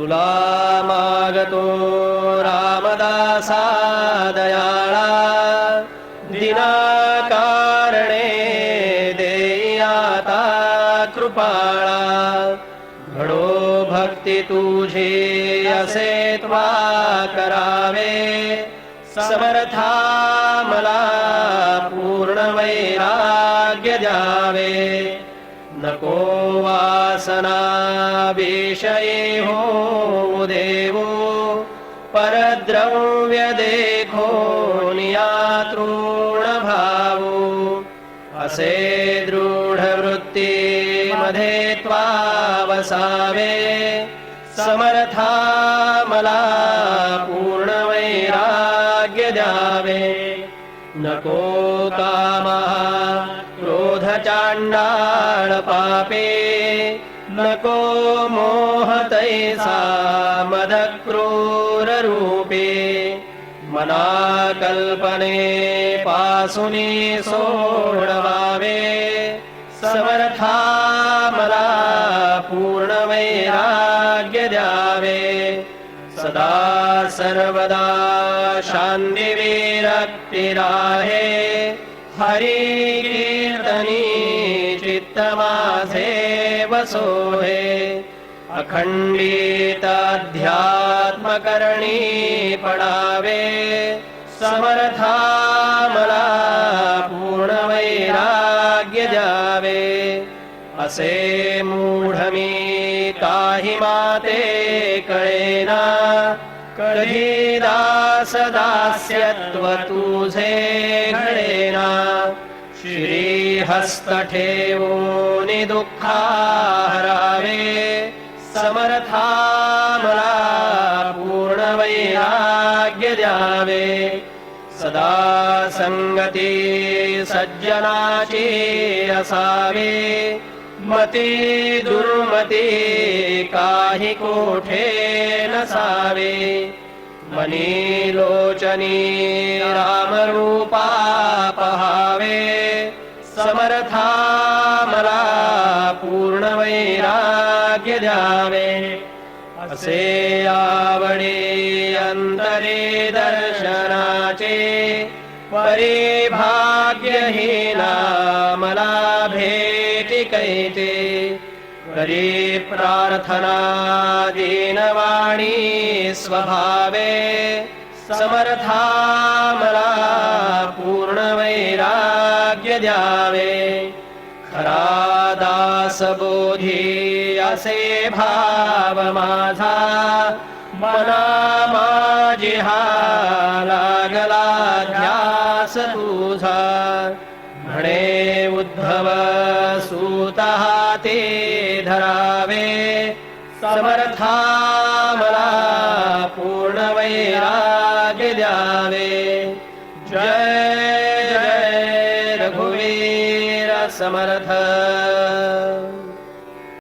तुला मागतो रामदासा दयाळा दिनाकारणे देयाता कृपाळा। घडो भक्ती तुझी असे त्वा करावे समर्था मला पूर्ण वैराग्य द्यावे। न को वासना विषये देवो परद्रव्यदेखो नियातॄणभावो। असे दृढ वृत्तिमधे त्वावसावे समर्थामला पूर्णवैराग्यजावे न को कामः क्रोधचाण्डा पापे नको मोहतैसा मद क्रूर रूपे मना कल्पने पासुनी सोडवावे समर्था मला पूर्ण वैराग्य द्यावे. सदा सर्वदा शांती विरक्ती हरी कीर्तनी चित्त माझे वसोहे अखंडित अध्यात्म करणी पडावे। समर्था मला पूर्ण वैराग्य द्यावे असे मूढ मी काही माते कळेना। कधी दास दास्यत्व तुझे घडेना। श्री हस्त ठेवून दुःखा हरावे समर्था मला द्यावे सदा संगती सज्जनाची असावे मती दुर्मती काही कोठे नसावे। मनी लोचनी रामरूपा समर्था मला पूर्ण वैराग्य द्यावे असे आवडे अंतरे दर्शनाचे परिभाग्यहीना मला भेटी कैते करी प्रार्थना दीनवाणी स्वभावे समर्था मला पूर्ण वैरा दास बोधी असे भाव माझा. मना माझी हा लागला ध्यास तुझा. म्हणे उद्धव सूत ते धरावे. समर्था समर्थ